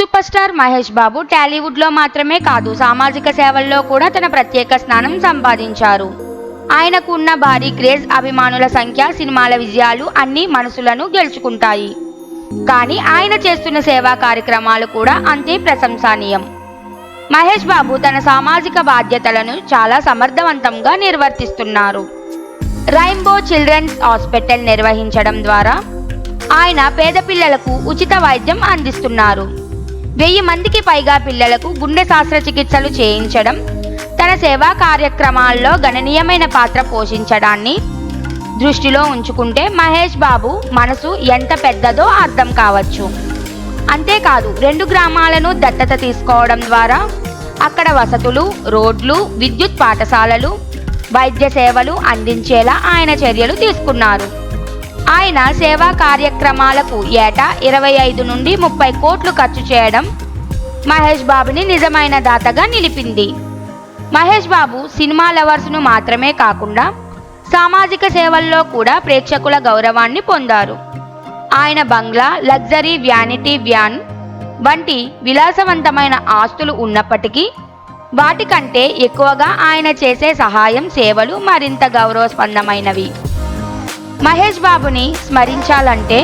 Super star Mahesh Babu టాలీవుడ్లో మాత్రమే కాదు సామాజిక సేవల్లో కూడా తన ప్రత్యేక స్థానం సంపాదించారు. ఆయనకు ఉన్న భారీ క్రేజ్ అభిమానుల సంఖ్య సినిమాల విజయాలు అన్ని మనసులను గెలుచుకుంటాయి. కానీ ఆయన చేస్తున్న సేవా కార్యక్రమాలు కూడా అంతే ప్రశంసనీయం. మహేష్ బాబు తన సామాజిక బాధ్యతలను చాలా సమర్థవంతంగా నిర్వర్తిస్తున్నారు. రైన్బో చిల్డ్రన్స్ హాస్పిటల్ నిర్వహించడం ద్వారా ఆయన పేద పిల్లలకు ఉచిత వైద్యం అందిస్తున్నారు. వెయ్యి మందికి పైగా పిల్లలకు గుండె శస్త్రచికిత్సలు చేయించడం తన సేవా కార్యక్రమాల్లో గణనీయమైన పాత్ర పోషించడాన్ని దృష్టిలో ఉంచుకుంటే మహేష్ బాబు మనసు ఎంత పెద్దదో అర్థం కావచ్చు. అంతేకాదు రెండు గ్రామాలను దత్తత తీసుకోవడం ద్వారా అక్కడ వసతులు రోడ్లు విద్యుత్ పాఠశాలలు వైద్య సేవలు అందించేలా ఆయన చర్యలు తీసుకున్నారు. ఆయన సేవా కార్యక్రమాలకు ఏటా ఇరవై ఐదు నుండి ముప్పై కోట్లు ఖర్చు చేయడం మహేష్ బాబుని నిజమైన దాతగా నిలిపింది. మహేష్ బాబు సినిమా లవర్స్ను మాత్రమే కాకుండా సామాజిక సేవల్లో కూడా ప్రేక్షకుల గౌరవాన్ని పొందారు. ఆయన బంగ్లా లగ్జరీ వ్యానిటీ వ్యాన్ వంటి విలాసవంతమైన ఆస్తులు ఉన్నప్పటికీ వాటికంటే ఎక్కువగా ఆయన చేసే సహాయం సేవలు మరింత గౌరవస్పందమైనవి మహేష్ బాబుని స్మరించాలంటే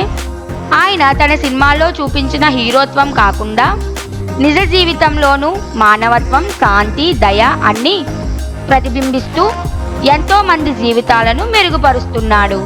ఆయన తన సినిమాల్లో చూపించిన హీరోత్వం కాకుండా నిజ జీవితంలోనూ మానవత్వం శాంతి దయ అన్నీ ప్రతిబింబిస్తూ ఎంతోమంది జీవితాలను మెరుగుపరుస్తున్నాడు.